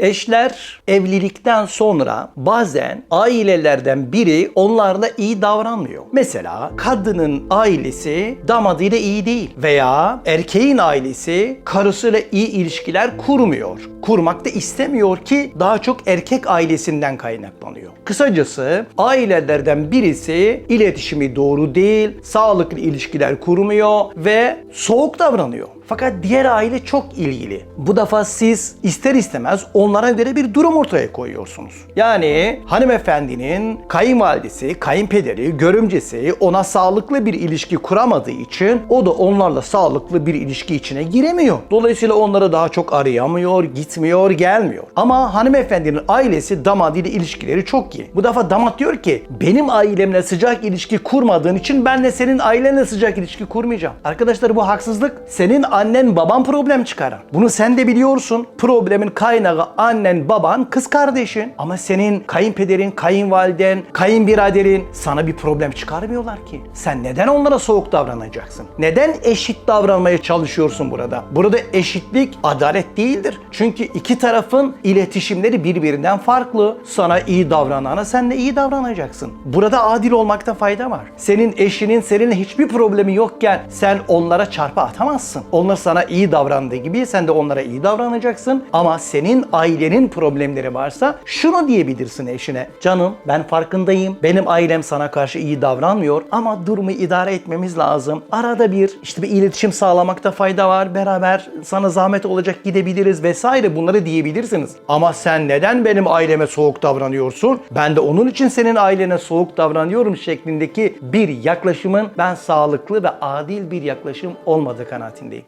Eşler evlilikten sonra bazen ailelerden biri onlarla iyi davranmıyor. Mesela kadının ailesi damadıyla iyi değil veya erkeğin ailesi karısıyla iyi ilişkiler kurmuyor. Kurmak da istemiyor ki daha çok erkek ailesinden kaynaklanıyor. Kısacası ailelerden birisi iletişimi doğru değil, sağlıklı ilişkiler kurmuyor ve soğuk davranıyor. Fakat diğer aile çok ilgili. Bu defa siz ister istemez onlara göre bir durum ortaya koyuyorsunuz. Yani hanımefendinin kayınvalidesi, kayınpederi, görümcesi ona sağlıklı bir ilişki kuramadığı için o da onlarla sağlıklı bir ilişki içine giremiyor. Dolayısıyla onları daha çok arayamıyor, gitmiyor, gelmiyor. Ama hanımefendinin ailesi damadıyla ilişkileri çok iyi. Bu defa damat diyor ki benim ailemle sıcak ilişki kurmadığın için ben de senin ailenle sıcak ilişki kurmayacağım. Arkadaşlar bu haksızlık. Senin annen baban problem çıkarır. Bunu sen de biliyorsun. Problemin kaynağı annen baban kız kardeşin. Ama senin kayınpederin, kayınvaliden, kayınbiraderin sana bir problem çıkarmıyorlar ki. Sen neden onlara soğuk davranacaksın? Neden eşit davranmaya çalışıyorsun burada? Burada eşitlik adalet değildir. Çünkü iki tarafın iletişimleri birbirinden farklı. Sana iyi davranana sen de iyi davranacaksın. Burada adil olmakta fayda var. Senin eşinin seninle hiçbir problemi yokken sen onlara çarpı atamazsın. Onlar sana iyi davrandığı gibi sen de onlara iyi davranacaksın. Ama senin ailenin problemleri varsa şunu diyebilirsin eşine. Canım ben farkındayım. Benim ailem sana karşı iyi davranmıyor ama durumu idare etmemiz lazım. Arada bir işte bir iletişim sağlamakta fayda var. Beraber sana zahmet olacak gidebiliriz vesaire bunları diyebilirsiniz. Ama sen neden benim aileme soğuk davranıyorsun? Ben de onun için senin ailene soğuk davranıyorum şeklindeki bir yaklaşımın ben sağlıklı ve adil bir yaklaşım olmadığı kanaatindeyim.